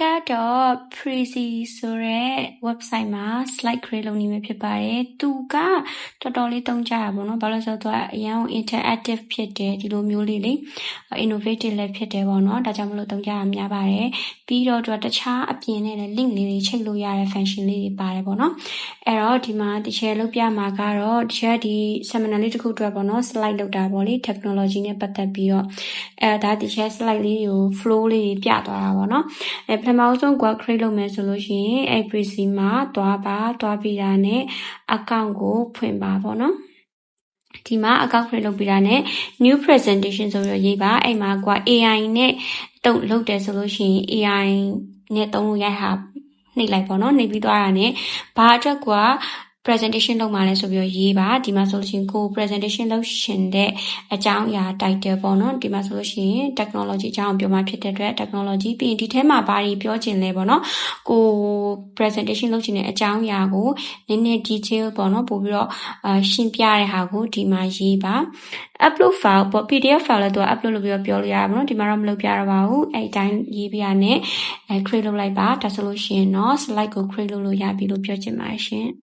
ကတော့ Prezi ဆိုတဲ့ website မှာ slide create လုပ်နေမှာဖြစ်ပါတယ်။သူကတော်တော်လေးသုံးကြတာပေါ့နော်။ဘာလို့လဲဆိုတော့သူကအရန်ကို interactive ဖြစ်တယ်ဒီလိုမျိုးလေးလေ။ innovative လည်းဖြစ်တယ်ပေါ့နော်။ဒါကြောင့်မလို့သုံးကြတာများပါတယ်။ပြီးတော့သူကတခြားအပြင်နဲ့လည်း link လေးတွေချိတ်လို့ရတဲ့ function လေးတွေပါတယ်ပေါ့နော်။အဲ့တော့ဒီမှာတစ်ချက်လုပ်ပြမှာကတော့တစ်ချက်ဒီ seminar လေးတစ်ခုအတွက်ပေါ့နော် slide လုပ်တာပေါ့လေ technology နဲ့ပတ်သက်ပြီးတော့အဲဒါဒီချက် slide လေးတွေကို flow လေးတွေပြသွားတာပေါ့နော်။အဲပထမဆုံး Google create လုပ်မယ်ဆိုလို့ရှိရင်အဲ Prezi မှာသွားပါသွားပြီးတာနဲ့ account ကိုဖွင့်ပါပေါ့နော်။ဒီမှာ account create လုပ်ပြီးတာနဲ့ new presentation ဆိုပြီးတော့ရေးပါအဲ့မှာကွာ AI နဲ့တုံ့လုပ်တယ်ဆိုလို့ရှိရင် AI နဲ့တုံးလို့ရတာနှိပ်လိုက်ပေါ့နော်နှိပ်ပြီးသွားတာနဲ့ဘာအတွက်ကွာ presentation လုပ်မှာလဲဆိုပြီးတော့ရေးပါဒီမှာဆိုလို့ရှိရင်ကို presentation လုပ်ရှင်တဲ့အကြောင်းအရာ title ပေါ့နော်ဒီမှာဆိုလို့ရှိရင် technology အကြောင်းပြောမှာဖြစ်တဲ့အတွက် technology ပြီးရင်ဒီထဲမှာဘာတွေပြောချင်လဲပေါ့နော်ကို presentation လုပ်ချင်တဲ့အကြောင်းအရာကိုနည်းနည်း detail ပေါ့နော်ပို့ပြီးတော့အရှင်းပြတဲ့ဟာကိုဒီမှာရေးပါ upload file ပေါ့ PDF file လည်းသူက upload လုပ်ပြီးတော့ပြောလို့ရတာပေါ့နော်ဒီမှာတော့မလုပ်ပြတော့ပါဘူးအဲ့အတိုင်းရေးပြရနဲ့အဲ create လုပ်လိုက်ပါဒါဆိုလို့ရှိရင်တော့ slide ကို create လုပ်လို့ရပြီလို့ပြောချင်ပါတယ်ရှင်